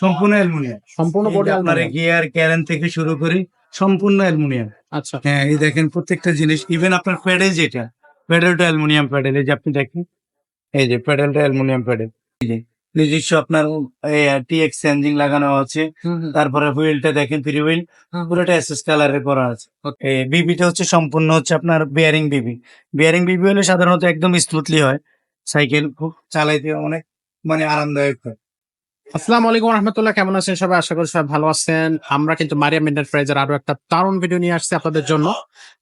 সম্পূর্ণ অ্যালুমিনিয়াম। সম্পূর্ণ বডি আপনার গিয়ার ক্যারেন থেকে শুরু করি সম্পূর্ণ অ্যালুমিনিয়াম। আচ্ছা। হ্যাঁ এই দেখেন প্রত্যেকটা জিনিস ইভেন আপনার প্যাডেল যেটা প্যাডেলটা অ্যালুমিনিয়াম প্যাডেল এই যে আপনি দেখেন এই যে প্যাডেলটা অ্যালুমিনিয়াম প্যাডেল এই যে নিজস্ব আপনার টিএক্স চেঞ্জিং লাগানো আছে তারপরে হুইলটা দেখেন ফ্রি হুইল। পুরোটা এসএস কালারে করা আছে। এই বিবিটা হচ্ছে সম্পূর্ণ হচ্ছে আপনার বিয়ারিং বিবি বিয়ারিং বিবি হলে সাধারণত একদম স্মুথলি হয় সাইকেল খুব চালাইতে অনেক মানে আরামদায়ক হয়। আসসালামু আলাইকুম রহমতুল্লাহ কেমন আছেন সবাই? আশা করি সবাই ভালো আছেন। আমরা কিন্তু মারিয়াম এন্টারপ্রাইজের আরও একটা দারুণ ভিডিও নিয়ে আসছি আপনাদের জন্য।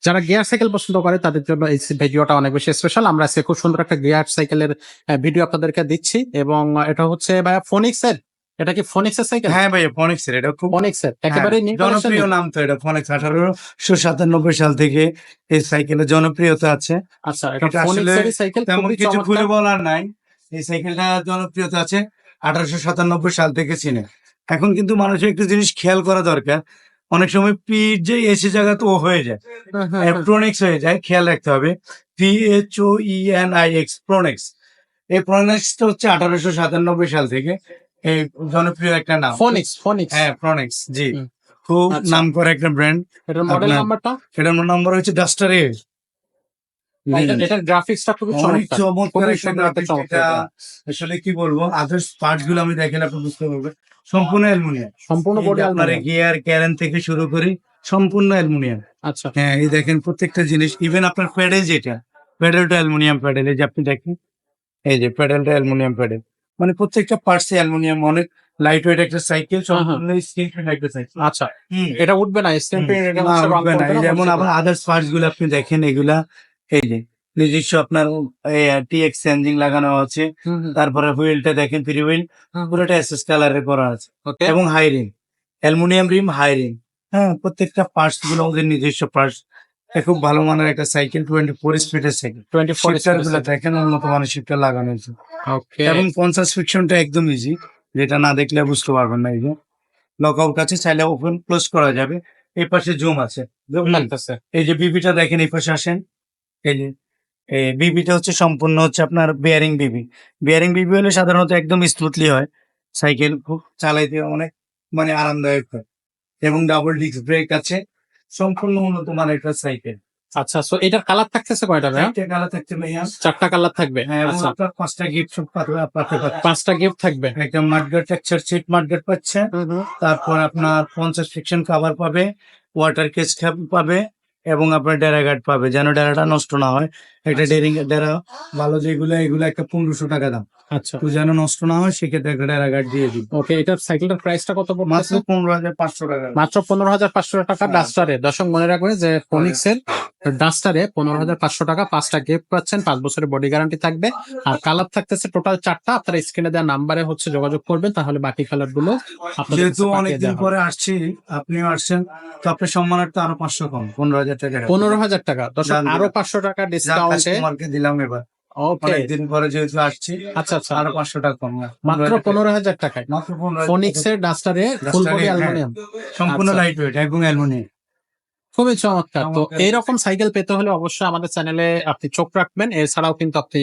যারা গিয়ার সাইকেল পছন্দ করে তাদের জন্য এই ভিডিওটা অনেক বেশি স্পেশাল আমরা আজকে খুব সুন্দর একটা গিয়ার সাইকেলের ভিডিও আপনাদেরকে দিচ্ছি এবং এটা হচ্ছে ভাইয়া ফোনিক্স এর। এটা কি ফোনিক্স এর সাইকেল হ্যাঁ ভাই ফনিক্স এর। এটা খুব ফোনিক্স এর। একেবারে হ্যাঁ, জনপ্রিয় নাম তো এটা ফনিক্স আঠারোশো সাতানব্বই সাল থেকে এই সাইকেলের জনপ্রিয়তা আছে। আচ্ছা এটা ফোনিক্স এর সাইকেল তেমন কিছু খুলে বলার নাই। এই সাইকেলটা জনপ্রিয়তা আছে। আঠারোশো সাতানব্বই সাল থেকে চিনে। এখন কিন্তু মানুষের একটু জিনিস খেয়াল করা দরকার। অনেক সময় পি যে এসি জায়গা তো হয়ে যায়। হ্যাঁ, হ্যাঁ, হ্যাঁ। হয়ে যায় খেয়াল রাখতে হবে। P H O E N I X Pronex এই প্রোনেক্সটা হচ্ছে আঠারোশো সাতানব্বই সাল থেকে। এই জনপ্রিয় একটা নাম। ফোনিক্স ফোনিক্স হ্যাঁ প্রোনেক্স জি। খুব আচ্ছা। নাম করা একটা ব্র্যান্ড এটার মডেল নাম্বারটা এটার নম্বর হচ্ছে ডাস্টার এ এটার গ্রাফিক্সটা খুবই চমৎকার। এটা আসলে কি বলব আদার্স পার্টসগুলো আমি দেখেন আপনি বুঝতে পারবেন। সম্পূর্ণ অ্যালুমিনিয়াম। সম্পূর্ণ বডি আপনার গিয়ার ক্যারেন থেকে শুরু করি সম্পূর্ণ অ্যালুমিনিয়াম। আচ্ছা। হ্যাঁ এই দেখেন প্রত্যেকটা জিনিস ইভেন আপনার প্যাডেল যেটা প্যাডেলটা অ্যালুমিনিয়াম প্যাডেল এই যে আপনি দেখেন এই যে প্যাডেলটা অ্যালুমিনিয়াম প্যাডেল। মানে প্রত্যেকটা পার্টস অ্যালুমিনিয়াম অনেক লাইট ওয়েট একটা সাইকেল হ্যাঁ, সম্পূর্ণ স্টিল একটা সাইকেল আচ্ছা। এটা উঠবে না স্ট্যাম্পিং এটা না, উঠবে না। যেমন আবার আদার্স পার্টসগুলো আপনি দেখেন এগুলা এই যে নিজস্ব আপনার টিএক্স চেঞ্জিং লাগানো আছে। তারপরে হুইলটা দেখেন ফ্রি হুইল। পুরোটা এসএস কালারে করা আছে। এবং high ring aluminium rim high ring হ্যাঁ প্রত্যেকটা পার্টসগুলো ওদের নিজস্ব পার্টস খুব ভালো মানের একটা সাইকেল টোয়েন্টি ফোর স্পিডের সাইকেল 24 শিফটারগুলো দেখেন উন্নত মানের শিফটার লাগানো হয়েছে এবং পঞ্চাশ ফিকশনটা একদম ইজি যেটা না দেখলে বুঝতে পারবেন না এই যে। লক আউট আছে চাইলে ওপেন ক্লোজ করা যাবে। এই পাশে জুম আছে এই যে বিবিটা দেখেন এই পাশে আসেন। এই বিবিটা হচ্ছে সম্পূর্ণ হচ্ছে আপনার বিয়ারিং বিবি বিয়ারিং বিবি হলে সাধারণত একদম স্মুথলি হয়। সাইকেল খুব চালাইতে অনেক মানে আরামদায়ক হয়। এবং ডাবল ডিস্ক ব্রেক আছে। সম্পূর্ণ উন্নত মানের একটা সাইকেল আচ্ছা সো এটার কালার থাকতেছে কয়টা ভাইয়া? চারটে কালার থাকতে ভাইয়া। চারটা কালার থাকবে? হ্যাঁ এবং আচ্ছা। আপনার পাঁচটা গিফট সব পাতে পাচ্ছে। পাঁচটা গিফট থাকবে? একটা মার্কেট টেক্সচার সিট মার্কেট পাচ্ছে। তারপর আপনার পঞ্চাশ ফিকশন কাভার পাবে। ওয়াটার কেস পাবে। এবং আপনার ডেরা গার্ড পাবে। যেন ডেরাটা নষ্ট না হয়। একটা ডেরিং ডেরা ভালো যেগুলো এগুলো একটা পনেরোশো টাকা দাম। আচ্ছা। তো যেন নষ্ট না হয় সেক্ষেত্রে একটা ডেরা গার্ড দিয়ে দিই ওকে এটার সাইকেলটার প্রাইসটা কত মাত্র পনেরো হাজার পাঁচশো টাকা। মাত্র পনেরো হাজার পাঁচশো টাকা হ্যাঁ। ডাস্টারে দশম মনে রাখবেন যে ফোনিক্স এর ডাস্টারে পনেরো হাজার পাঁচশো টাকা পাঁচটা গিফট পাচ্ছেন পাঁচ বছরের বডি গ্যারান্টি থাকবে। আর কালার থাকতেছে টোটাল চারটা। আপনারা স্ক্রিনে দেওয়া নাম্বারে হচ্ছে যোগাযোগ করবেন তাহলে বাকি কালারগুলো যেহেতু অনেকদিন পরে আসছি আপনিও আসছেন তো আপনার সম্মানার্থে আরও পাঁচশো কম পনেরো হাজার টাকা পনেরো হাজার টাকা। আরও পাঁচশো টাকা ডিসকাউন্টে দিলাম এবার। অনেকদিন পরে যেহেতু আসছি আচ্ছা আচ্ছা। আরও পাঁচশো টাকা কম। মাত্র পনেরো হাজার টাকায়। মাত্র পনেরো ফোনিক্স এর ডাস্টারে ফুল Duster বডি এর। অ্যালুমিনিয়াম সম্পূর্ণ আচ্ছা। লাইট ওয়েট এবং অ্যালুমিনিয়াম খুবই চমৎকার। তো। এইরকম সাইকেল পেতে হলে অবশ্যই আমাদের চ্যানেলে আপনি চোখ রাখবেন। এছাড়াও কিন্তু আপনি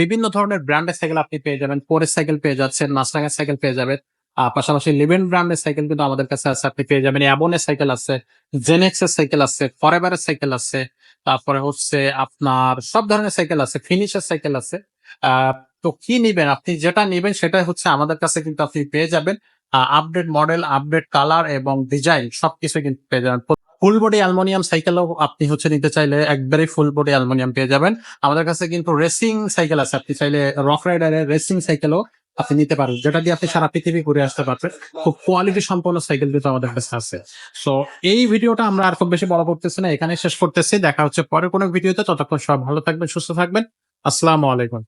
বিভিন্ন ধরনের ব্র্যান্ডের সাইকেল আপনি পেয়ে যাবেন। পোরের সাইকেল পেয়ে যাচ্ছেন নাসরাঙের সাইকেল পেয়ে যাবেন। পাশাপাশি লিভেন ব্র্যান্ডের সাইকেল কিন্তু আমাদের কাছে আছে। আপনি পেয়ে যাবেন অ্যাবনের সাইকেল আছে জেনেক্স এর সাইকেল আছে ফরএভারের সাইকেল আছে, তারপরে হচ্ছে আপনার সব ধরনের সাইকেল আছে ফিনিশের সাইকেল আছে। তো কি নিবেন? আপনি যেটা নিবেন সেটা হচ্ছে আমাদের কাছে কিন্তু আপনি পেয়ে যাবেন। আপডেট মডেল আপডেট কালার এবং ডিজাইন সবকিছু কিন্তু পেয়ে যাবেন। ফুল বডি অ্যালমোনিয়াম সাইকেলও আপনি হচ্ছে নিতে চাইলে একবারে ফুল বডি অ্যালমোনিয়াম পেয়ে যাবেন। আমাদের কাছে কিন্তু রেসিং সাইকেল আছে। আপনি চাইলে রক রাইডারের রেসিং সাইকেলও আপনি নিতে পারেন। যেটা দিয়ে আপনি সারা পৃথিবী ঘুরে আসতে পারবেন। খুব কোয়ালিটি সম্পন্ন সাইকেল কিন্তু আমাদের কাছে আছে। সো এই ভিডিওটা আমরা আর খুব বেশি বড় করতেছি না। এখানে শেষ করতেছি। দেখা হচ্ছে পরে কোনো ভিডিওতে। ততক্ষণ সব ভালো থাকবেন, সুস্থ থাকবেন। আসসালামু আলাইকুম।